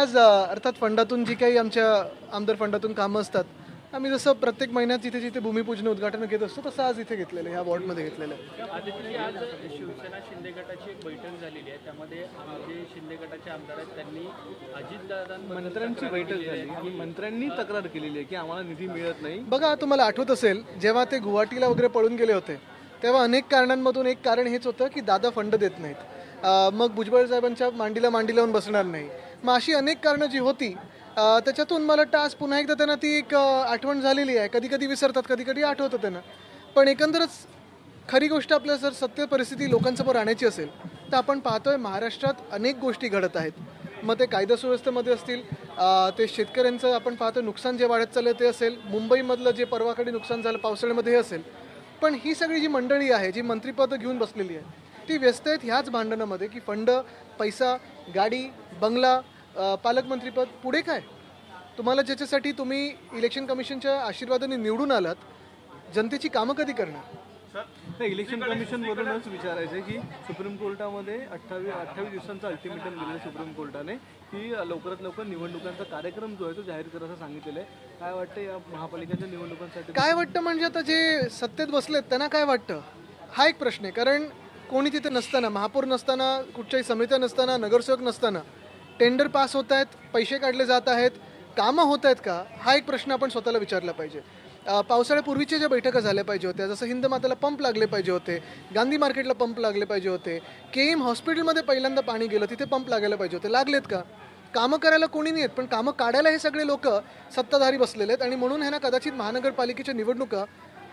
आज अर्थात फंडातून जी काही आमच्या आमदार फंडातून कामं असतात आम्ही जसं प्रत्येक महिन्यात जिथे जिथे भूमिपूजन उद्घाटन घेत असतो तसं आज इथे घेतलेलं आहे ह्या वॉर्डमध्ये घेतलेलं आहे. आज शिवसेना शिंदे गटाची एक बैठक झालेली आहे त्यामध्ये जे शिंदे गटाचे आमदार आहेत त्यांनी अजितदादांबद्दल मंत्र्यांची बैठक झाली आणि मंत्र्यांनी तक्रार केलेली आहे की आम्हाला निधी मिळत नाही. बघा तुम्हाला आठवत असेल जेव्हा ते गुवाहाटीला वगैरे पळून गेले होते तेव्हा अनेक कारणांमधून एक कारण हेच होतं की दादा फंड देत नाहीत. मग भुजबळ साहेबांच्या मांडीला मांडी लावून बसणार नाही. मग अशी अनेक कारणं जी होती त्याच्यातून मला टास्क पुन्हा एकदा त्यांना ती एक आठवण झालेली आहे. कधी कधी विसरतात कधी कधी आठवतं त्यांना. पण एकंदरच खरी गोष्ट आपल्या जर सत्य परिस्थिती लोकांसमोर आणायची असेल तर आपण पाहतोय महाराष्ट्रात अनेक गोष्टी घडत आहेत. मग ते कायदा सुव्यवस्थेमध्ये असतील ते शेतकऱ्यांचं आपण पाहतो नुकसान जे वाढत चाललं ते असेल मुंबईमधलं जे परवाकडे नुकसान झालं पावसाळ्यामध्ये हे असेल. पण ही सगळी जी मंडळी आहे जी मंत्रिपदं घेऊन बसलेली आहे ती व्यस्त आहेत ह्याच भांडणामध्ये की फंड पैसा गाडी बंगला पालकमंत्रीपद पुढे काय? तुम्हाला ज्याच्यासाठी तुम्ही इलेक्शन कमिशनच्या आशीर्वादाने निवडून आलात जनतेची कामं कधी करणार? इलेक्शन कमिशन वरूनच विचारायचं आहे की सुप्रीम कोर्टामध्ये अठ्ठावीस अठ्ठावीस दिवसांचा अल्टिमेटम दिलेलं सुप्रीम कोर्टाने की लवकरात लवकर निवडणुकांचा कार्यक्रम जो आहे तो जाहीर करायचं सांगितलेलं आहे. काय वाटतं या महापालिकेच्या निवडणुकांसाठी? काय वाटतं म्हणजे आता जे सत्तेत बसलेत त्यांना काय वाटतं? हा एक प्रश्न आहे कारण कोणी तिथे नसताना महापौर नसताना कुठच्याही समित्या नसताना नगरसेवक नसताना टेंडर पास होत आहेत पैसे काढले जात आहेत. कामं होत आहेत का? हा एक प्रश्न आपण स्वतःला विचारला पाहिजे. पावसाळ्यापूर्वीच्या ज्या बैठका झाल्या पाहिजे होत्या जसं हिंद माताला पंप लागले पाहिजे होते गांधी मार्केटला पंप लागले पाहिजे होते के एम हॉस्पिटलमध्ये पहिल्यांदा पाणी गेलं तिथे पंप लागायला पाहिजे होते. लागलेत का? कामं करायला कोणी नाही आहेत पण कामं काढायला हे सगळे लोक सत्ताधारी बसलेले आहेत आणि म्हणून ह्यांना कदाचित महानगरपालिकेच्या निवडणुका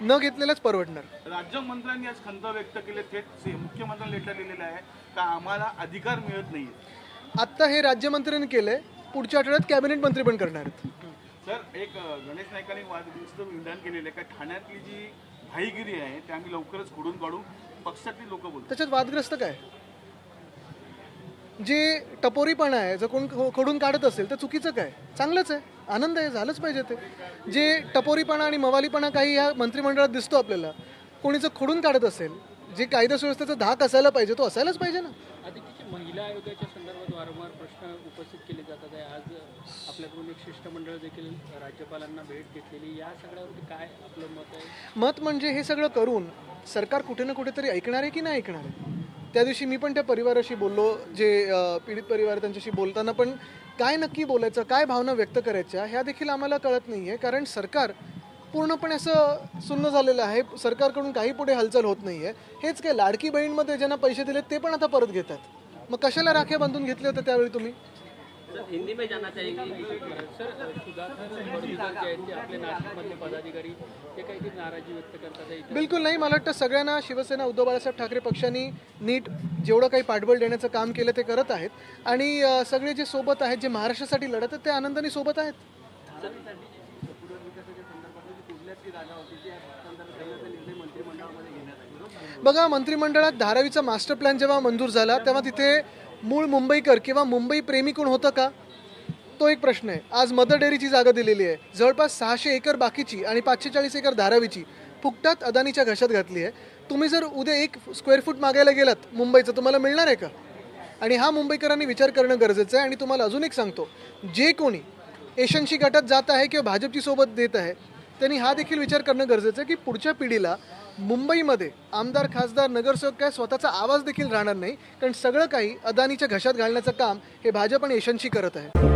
न घेतलेल्याच परवडणार. राज्यमंत्र्यांनी आज खंत व्यक्त केले थेट मुख्यमंत्र्यांना लेटर लिहिलेलं आहे का आम्हाला अधिकार मिळत नाही आत्ता हे राज्यमंत्र्यांनी केलंय. पुढच्या आठवड्यात कॅबिनेट मंत्री पण करणार आहेत. सर एक गणेश नाईकांनी वादग्रस्त विधान केलेलं आहे. का ठाण्यातली जी भाईगिरी आहे ते आम्ही लवकरच खोडून काढू? पक्षातली लोक बोलतात. त्याच्यात वादग्रस्त काय? जे टपोरीपणा आहे जर कोण खोडून काढत असेल तर चुकीचं काय? चांगलंच आहे. आनंद आहे झालंच पाहिजे ते. जे टपोरीपणा आणि मवालीपणा काही ह्या मंत्रिमंडळात दिसतो आपल्याला कोणी जर खोडून काढत असेल जे कायदा सुव्यवस्थेचा धाक असायला पाहिजे तो असायलाच पाहिजे ना. महिला आयोगाच्या संदर्भात वारंवार प्रश्न उपस्थित केले जातात आहे. आज आपल्याकडून एक शिष्टमंडळ देखील राज्यपालांना भेट घेतलेली. या सगळ्यावरती काय आपलं मत आहे? मत म्हणजे हे सगळं करून सरकार कुठे ना कुठेतरी ऐकणार आहे की नाही ऐकणार आहे? त्या दिवशी मी पण त्या परिवाराशी बोललो जे पीडित परिवार त्यांच्याशी बोलताना पण काय नक्की बोलायचं काय भावना व्यक्त करायच्या ह्या देखील आम्हाला कळत नाही आहे कारण सरकार पूर्णपणे असं सुन्न झालेलं आहे. सरकारकडून काही पुढे हालचाल होत नाही आहे हेच काय लाडकी बहीणमध्ये ज्यांना पैसे दिले ते पण आता परत घेतात. मग कशाला राख्या बांधून घेतले होते त्यावेळी तुम्ही हिंदी में जाना चाहिए बिलकुल नाही मला वाटतं सगळ्यांना शिवसेना उद्धव बाळासाहेब ठाकरे पक्षांनी नीट जेवढं काही पाठबळ देण्याचं काम केलं ते करत आहेत आणि सगळे जे सोबत आहेत जे महाराष्ट्रासाठी लढत आहेत ते आनंदाने सोबत आहेत बघा मंत्रिमंडळात धारावीचा मास्टर प्लॅन जेव्हा मंजूर झाला तेव्हा तिथे मूळ मुंबईकर किंवा मुंबई प्रेमी कोण होतं का? तो एक प्रश्न आहे. आज मदर डेअरीची जागा दिलेली आहे. जवळपास सहाशे एकर बाकीची आणि पाचशे चाळीस एकर धारावीची फुकटात अदानीच्या घशात घातली आहे. तुम्ही जर उद्या एक स्क्वेअर फूट मागायला गेलात मुंबईचं तुम्हाला मिळणार आहे का? आणि हा मुंबईकरांनी विचार करणं गरजेचं आहे आणि तुम्हाला अजून एक सांगतो. जे कोणी एशनशी गटात जात आहे किंवा भाजपची सोबत देत आहे त्यांनी हा देखील विचार करणं गरजेचं आहे की पुढच्या पिढीला मुंबईमध्ये आमदार खासदार नगरसेवक काय स्वतःचा आवाज देखील राहणार नाही. कारण सगळं काही अदानीच्या घशात घालण्याचं काम हे भाजप आणि एशनशी करत आहे.